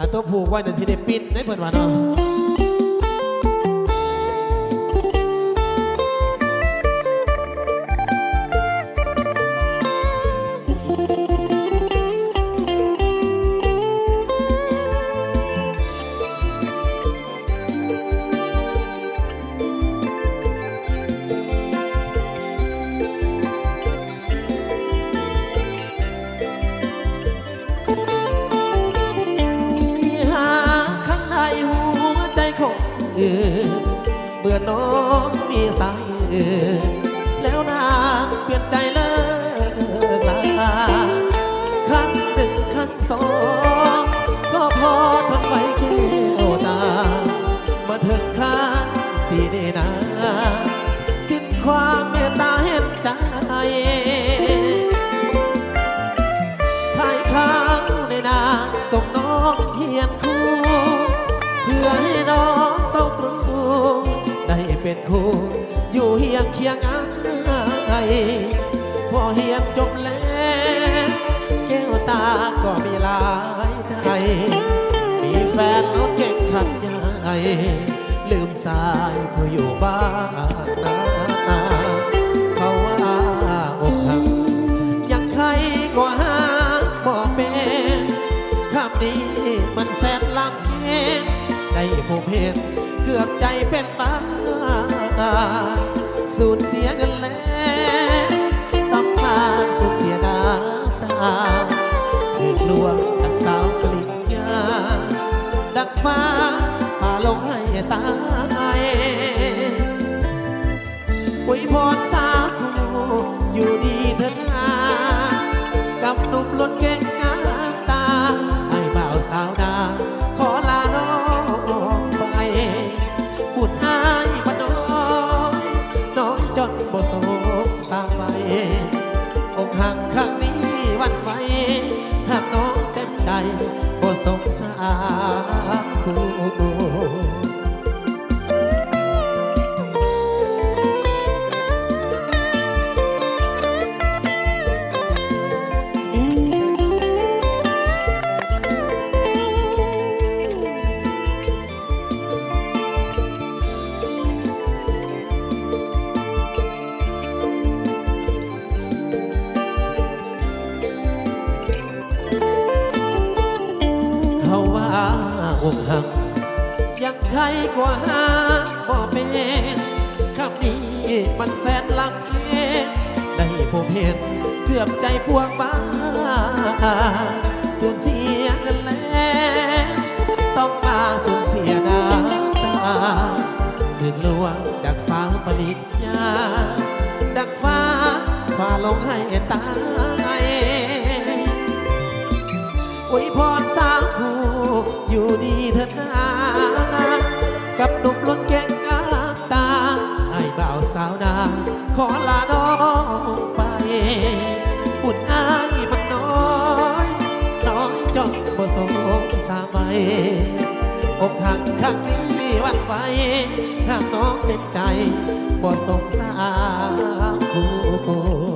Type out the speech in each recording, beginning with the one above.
อาตัวผูกไว้เดี๋ยวสิได้ปิดในเพิ่นว่าเนาะ เบื่อน้องมีสายแล้วนางเปลี่ยนใจเลิกลาครั้งหนึ่งครั้งสองก็พอทนไหวแก้วตา มาถึงข้งสีเดนาสิ้นความเมตตาเห็นใจขายข้าในนางส่งน้องเฮียนครูเพื่อให้น้องเศร้าตรูได้เป็นครูอยู่เฮียงเคียงอายพอเฮียนจบแล้วแก้วตาก็มีหลายใจ มีแฟนรถเก่งขับใหญ่ลืมสายผู้อยู่บ้านนาเขาว่าอกหักยังใครก็หาบ่เป็นคำนี้มันแสนลำเค็น ได้ผมเห็น เกือบใจเป็นบ้าสูญเสียเงินแล้วต้องมาสูญเสียน้ำตาถึกลวงจากสาวกลิ่นยาดักฟ้าพาลงให้ตายอวยพรสาคูอยู่ดีเถิดนากับหนุ่มรถเก่งงามตาไอ้บ่าวสาวดา สงสารคู่ หักยังใครกว่าหาบ่เป็นคำนี้มันแสนลำเค็นได้ผมเห็นเกือบใจพวงบ้าสูญเสียกันแล้ว ดีเถิดนากับหนุ่มรถเก่งงามตาไอ้บ่าวสาวนา ขอลาน้องไปบุญอายมันน้อย น้อยจนบ่สงสารไปอกหักครั้งนี้วันไหวหากน้องเต็มใจบ่สงสารผู้เอ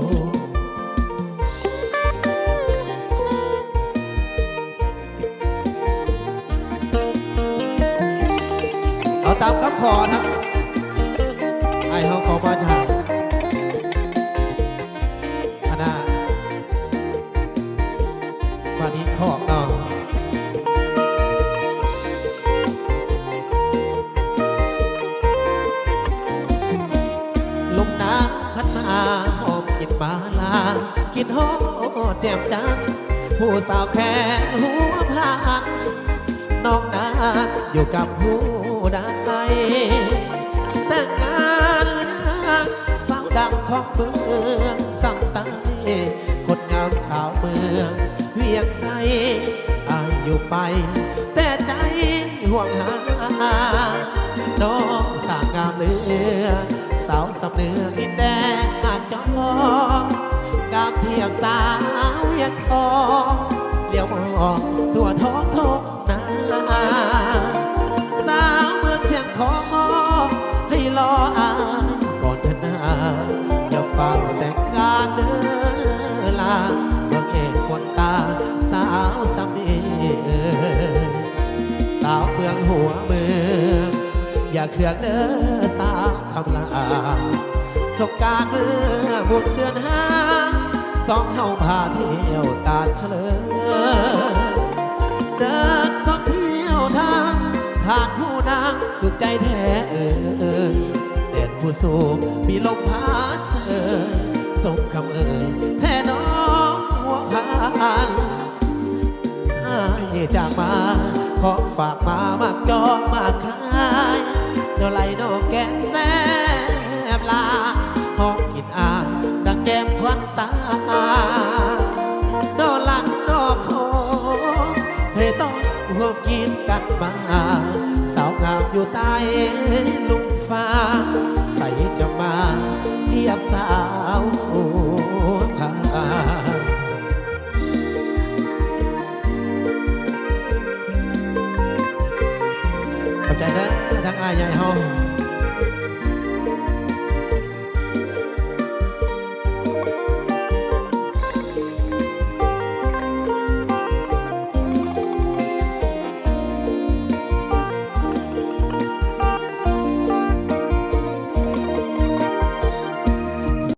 ตามคำขอครับไอ้เขาขอมาจากคณะวันนี้ขอบน้องลมนาวพัดมาหอมกลินมาลากินหอมแจ่มจันผู้สาวแค่หัวพานน้องนาอยู่กับผู้ ใดแต่งงานหรือยังสาวดังของเมืองสังตายคนงามสาวเมืองเวียงใสอายุไป แต่ใจห่วงหา น้องสางงามเลือ สาวสำเนือดินแดงอากจองงามเทียบสาวยังทองเลี้ยวมองตัวท้องทอง เมืองหัวเมืองอย่าเคืองเด้อสาวคำลาจบการเมื่อบุญเดือนห้าสองเฮาพาเที่ยวตาดเฉลิมเดินสองเที่ยวทางผ่านผู้นางสุดใจแท้เออเออเด่นผู้สูงมีลมพัดเสยสมคำเอ่ยแท่น้องหัวพานให้จากมา ของฝากมามากจองมากขายเดี๋ยวไหลนอกแกงแซบลาห้องกินอายดังแก้มควันตาดอลันดอกโคเคยต้องร่วกินกันมาสาวงามอยู่ใต้ลุงฟ้า ใส่จะมาเทียบสา ขอบใจนะทั้งอายใหญ่เฮา